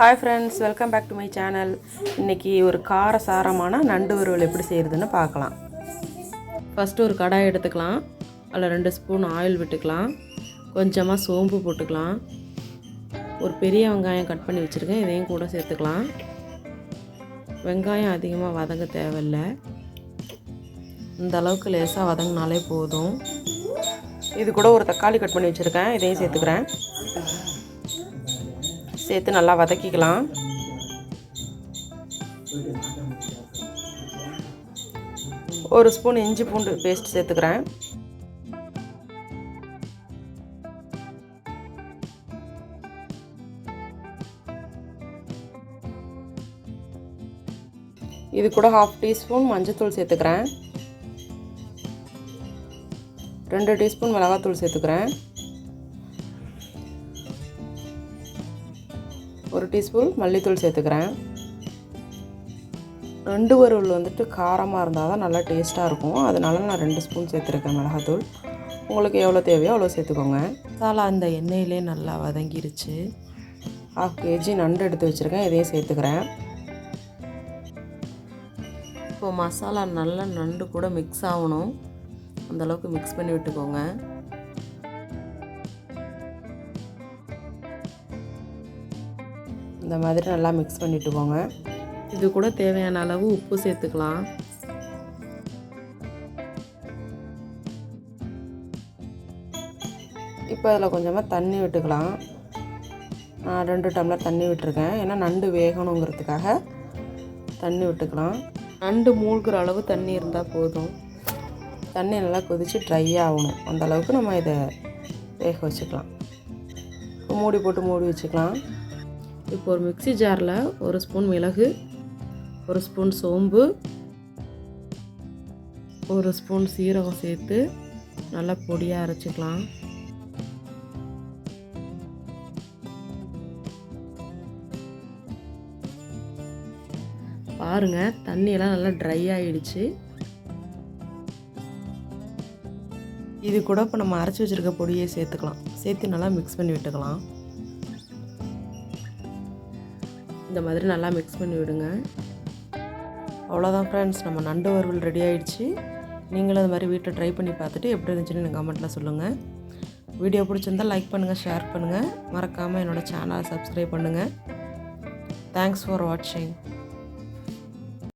Hi friends welcome back to my channel இன்றைக்கி ஒரு கார சாரமான நண்டு வறுவல் எப்படி செய்கிறதுன்னு பார்க்கலாம். ஃபஸ்ட்டு ஒரு கடாய் எடுத்துக்கலாம். அதில் ரெண்டு ஸ்பூன் ஆயில் விட்டுக்கலாம். கொஞ்சமாக சோம்பு போட்டுக்கலாம். ஒரு பெரிய வெங்காயம் கட் பண்ணி வச்சுருக்கேன். இதையும் கூட சேர்த்துக்கலாம். வெங்காயம் அதிகமாக வதங்க தேவையில்லை. இந்த அளவுக்கு லேசாக வதங்கினாலே போதும். இது கூட ஒரு தக்காளி கட் பண்ணி வச்சுருக்கேன். இதையும் சேர்த்துக்கிறேன். சேர்த்து நல்லா வதக்கிக்கலாம். ஒரு ஸ்பூன் இஞ்சி பூண்டு பேஸ்ட் சேர்த்துக்கிறேன். இது கூட ஹாஃப் டீஸ்பூன் மஞ்சத்தூள் சேர்த்துக்கிறேன். ரெண்டு டீஸ்பூன் மிளகாத்தூள் சேர்த்துக்கிறேன். ஒரு டீஸ்பூன் மல்லித்தூள் சேர்த்துக்கிறேன். ரெண்டு வறுவல் வந்துட்டு காரமாக இருந்தால் தான் நல்லா டேஸ்ட்டாக இருக்கும். அதனால நான் ரெண்டு ஸ்பூன் சேர்த்துருக்கேன் மிளகாத்தூள். உங்களுக்கு எவ்வளோ தேவையோ அவ்வளோ சேர்த்துக்கோங்க. மசாலா அந்த எண்ணெயிலே நல்லா வதங்கிருச்சு. ஹாஃப் கேஜி நண்டு எடுத்து வச்சுருக்கேன். இதையும் சேர்த்துக்கிறேன். இப்போ மசாலா நல்லா நண்டு கூட மிக்ஸ் ஆகணும். அந்தளவுக்கு மிக்ஸ் பண்ணி விட்டுக்கோங்க. இந்த மாதிரி நல்லா மிக்ஸ் பண்ணிட்டுக்கோங்க இது கூட தேவையான அளவு உப்பு சேர்த்துக்கலாம். இப்போ அதில் கொஞ்சமாக தண்ணி விட்டுக்கலாம். நான் ரெண்டு டம்ளர் தண்ணி விட்டுருக்கேன். ஏன்னா நண்டு வேகணுங்கிறதுக்காக தண்ணி விட்டுக்கலாம். நண்டு மூழ்கிற அளவு தண்ணி இருந்தால் போதும். தண்ணி நல்லா கொதித்து ட்ரை ஆகணும். அந்த அளவுக்கு நம்ம இதை வேக வச்சுக்கலாம். மூடி போட்டு மூடி வச்சுக்கலாம். இப்போ ஒரு மிக்ஸி ஜாரில் ஒரு ஸ்பூன் மிளகு ஒரு ஸ்பூன் சோம்பு ஒரு ஸ்பூன் சீரகம் சேர்த்து நல்லா பொடியாக அரைச்சிக்கலாம். பாருங்கள் தண்ணியெல்லாம் நல்லா ட்ரை ஆகிடுச்சு இது கூட இப்போ நம்ம அரைச்சி வச்சுருக்க பொடியை சேர்த்துக்கலாம். சேர்த்து நல்லா மிக்ஸ் பண்ணி விட்டுக்கலாம். இந்த மாதிரி நல்லா மிக்ஸ் பண்ணி விடுங்க. அவ்வளோதான் ஃப்ரெண்ட்ஸ் நம்ம நண்டு வறுவல் ரெடி ஆகிடுச்சு நீங்களும் அது மாதிரி வீட்டில் ட்ரை பண்ணி பார்த்துட்டு எப்படி இருந்துச்சுன்னு எனக்கு கமெண்ட்டில் சொல்லுங்கள் வீடியோ பிடிச்சிருந்தால் லைக் பண்ணுங்கள் ஷேர் பண்ணுங்கள் மறக்காமல் என்னோடய சேனலை சப்ஸ்கிரைப் பண்ணுங்கள் தேங்க்ஸ் ஃபார் வாட்சிங்